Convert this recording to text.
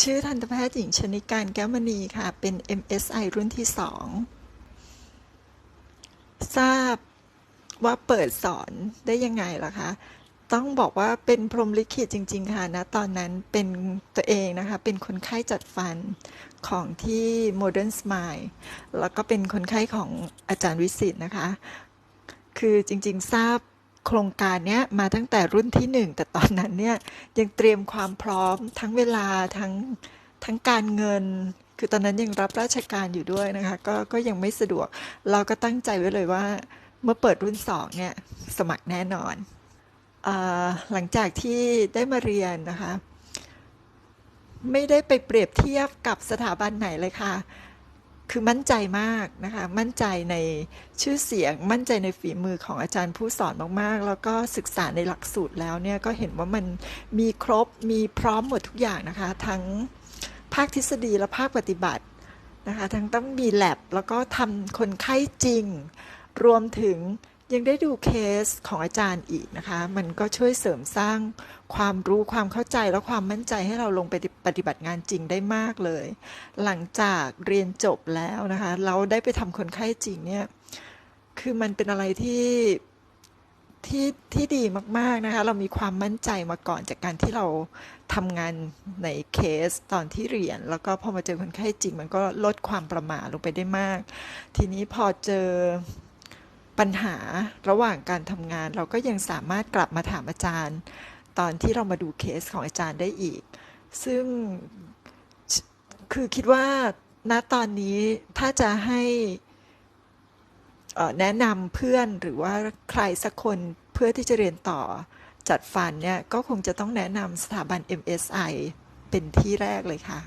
ชื่อทันตแพทย์หญิงชนิการแก้วมณีค่ะ เป็น MSI รุ่นที่สองทราบว่าเปิดสอนได้ยังไงล่ะคะ ต้องบอกว่าเป็นพรมลิขิตจริง ๆ ค่ะนะตอนนั้นเป็นตัวเองนะคะ เป็นคนไข้จัดฟันของที่ Modern Smile แล้วก็เป็นคนไข้ของอาจารย์วิสิตนะคะ คือจริง ๆ ทราบ โครงการเนี้ยมาตั้งแต่รุ่นที่หนึ่งแต่ตอนนั้นเนี่ยยังเตรียมความพร้อมทั้งเวลาทั้งทั้งการเงิน คือตอนนั้นยังรับราชการอยู่ด้วยนะคะก็ก็ยังไม่สะดวก เราก็ตั้งใจไว้เลยว่าเมื่อเปิดรุ่นสองเนี่ยสมัครแน่นอนอหลังจากที่ได้มาเรียนนะคะ ไม่ได้ไปเปรียบเทียบกับสถาบันไหนเลยค่ะ คือมั่นใจมากนะคะ มั่นใจในชื่อเสียง มั่นใจในฝีมือของอาจารย์ผู้สอนมากๆ แล้วก็ศึกษาในหลักสูตรแล้วเนี่ยก็เห็นว่ามันมีครบ มีพร้อมหมดทุกอย่างนะคะ ทั้งภาคทฤษฎีและภาคปฏิบัตินะคะ ทั้งต้องมีแลบแล้วก็ทำคนไข้จริง รวมถึง ยังได้ดูเคสของอาจารย์อีกนะคะ มันก็ช่วยเสริมสร้างความรู้ความเข้าใจและความมั่นใจให้เราลงไปปฏิบัติงานจริงได้มากเลย หลังจากเรียนจบแล้วนะคะ เราได้ไปทำคนไข้จริงเนี่ย คือมันเป็นอะไรที่ที่ที่ดีมากๆนะคะ เรามีความมั่นใจมาก่อนจากการที่เราทำงานในเคสตอนที่เรียน แล้วก็พอมาเจอคนไข้จริง มันก็ลดความประหม่าลงไปได้มาก ทีนี้พอเจอ ปัญหาระหว่างการทำงาน เราก็ยังสามารถกลับมาถามอาจารย์ ตอนที่เรามาดูเคสของอาจารย์ได้อีก ซึ่งคือคิดว่าณตอนนี้ถ้าจะให้แนะนำเพื่อนหรือว่าใครสักคนเพื่อที่จะเรียนต่อจัดฟันเนี่ย ก็คงจะต้องแนะนำสถาบัน MSI เป็นที่แรกเลยค่ะ